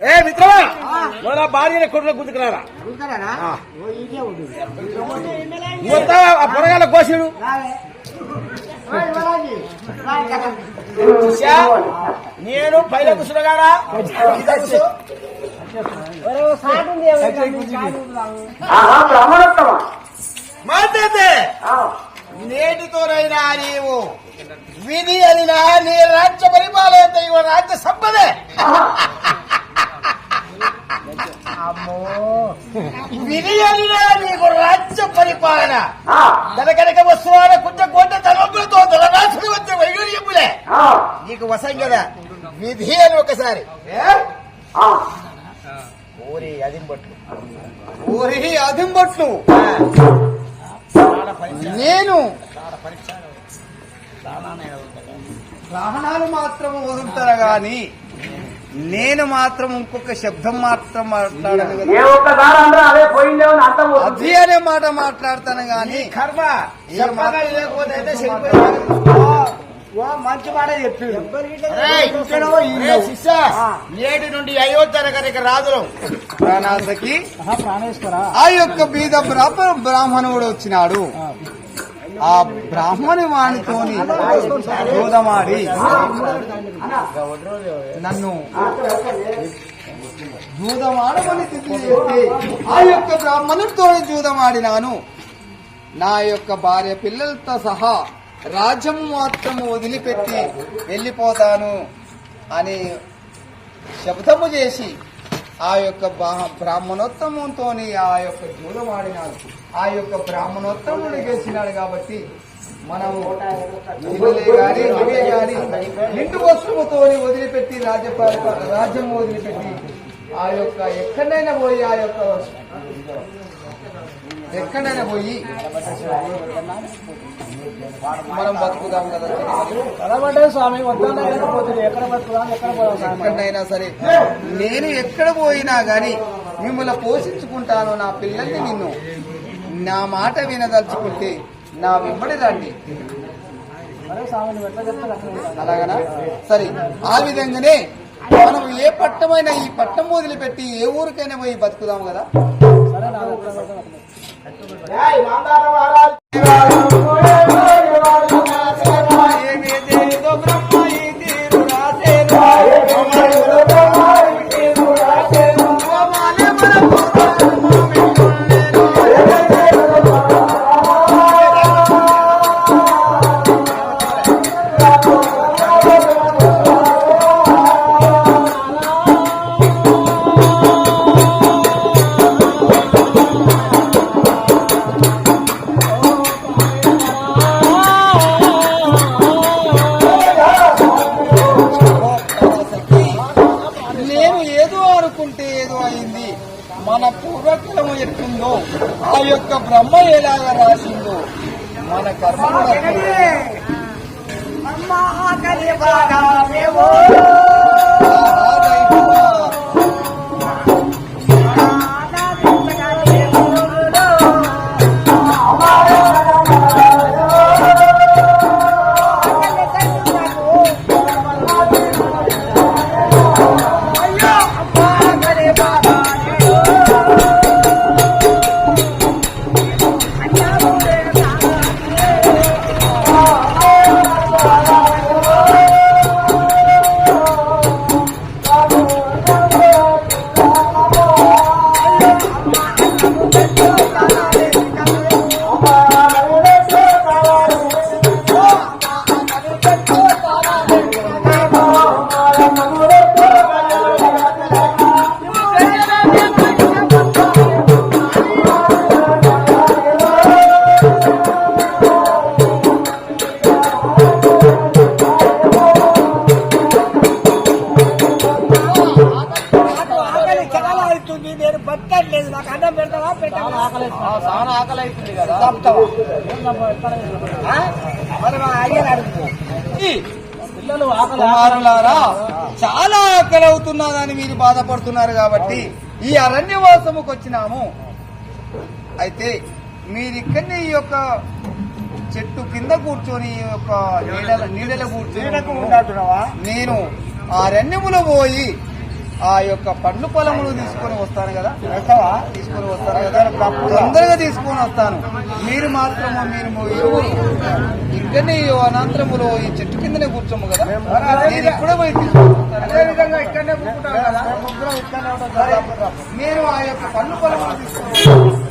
ఏ మిత్రమా? మన భార్యని కొడుకు గుంజుకున్నారా మొత్తం ఆ. పొరగాల కోసిడు? నేను పైన కూర్చున్నాగారా మాట్లాడితే? నేటితోనైనా నీవు విధి అదినా నీ రాజ్య పరిపాలన ఇవ రాజ్య సంపదే. అదినా నీకు రాజ్య పరిపాలన. తనకనక వస్తువాన కుంట కోట తలంపులతో తలనాశనం వచ్చే వైడూర్యములే ఆ, నీకు వసం కదా? విధి అని ఒకసారి. ఊరి అదింబట్లు. ఊరి అదింబట్లు. నేను ప్రాణాలు మాత్రం వదులుతాను గాని నేను మాత్రం ఇంకొక శబ్దం మాత్రం మాట్లాడను అదే అనే మాట మాట్లాడతాను గాని కర్మ మంచి మాట చెప్పి నేటి నుండి అయోధ్య నగరికి రాజులు ప్రాణాసకి ప్రాణేశ్వర? ఆ యొక్క బీద బ్రాహ్మణ బ్రాహ్మణుడు వచ్చినాడు. ఆ బ్రాహ్మణి వాణితోని జూదమాడి నన్ను జూదమాడమని తిరిగి ఆ యొక్క బ్రాహ్మణుడితో జూదమాడినాను నా యొక్క భార్య పిల్లలతో సహా రాజ్యం మాత్రం వదిలిపెట్టి వెళ్ళిపోతాను అని శబ్దము చేసి ఆ యొక్క బ్రాహ్మణోత్తమంతో ఆ యొక్క జూదమాడినాడు ఆ యొక్క బ్రాహ్మణోత్తముడు గెలిచినాడు కాబట్టి మనము ఇల్లులే గాని గాని ఇంటి వస్తువుతో వదిలిపెట్టి రాజ్య రాజ్యం వదిలిపెట్టి ఆ యొక్క ఎక్కడైనా పోయి ఆ యొక్క ఎక్కడైనా పోయి మనం బతుకుదాం కదా. కలబడ్డే స్వామి ఎక్కడ బతుకుదాం ఎక్కడ పోదాం ఎక్కడైనా సరే నేను ఎక్కడ పోయినా గాని మిమ్మల్ని పోషించుకుంటాను నా పిల్లల్ని నిన్ను. నా మాట వినదలుచుకుంటే నా వెంబడి రండి. అలాగనా? సరే ఆ విధంగానే మనం ఏ పట్టమైనా ఈ పట్టం వదిలిపెట్టి ఏ ఊరికైనా పోయి బతుకుదాం కదా. సరే నా ఆ యొక్క బ్రహ్మ ఎలాగా రాసిందో మన కర్మ కూడా నాకు అన్నం పెడతావా పెట్టావా? ఆకలి అవుతుంది. కదా. మరి మా అయ్యని అడుగు పిల్లలు ఆకలి కుమారులారా చాలా ఆకలి అవుతున్నదని మీరు బాధపడుతున్నారు కాబట్టి ఈ అరణ్యవాసముకు వచ్చినాము. అయితే మీరు ఇక్కడనే ఈ యొక్క చెట్టు కింద కూర్చొని ఈ యొక్క నీడల కూర్చొని నేను ఆ అరణ్యములో పోయి ఆ యొక్క పండ్లు పొలములు తీసుకొని వస్తాను కదా. వెళ్తావా తీసుకొని వస్తాను కదా. తొందరగా తీసుకొని వస్తాను. మీరు మాత్రము మీరు ఇరువురు ఇంకనే అనంతరములో ఈ చెట్టు కిందనే కూర్చోము కదా. నేను ఇప్పుడే పోయి తీసుకొని కదా. మీరు ఆ యొక్క పండ్లు పొలములు తీసుకొని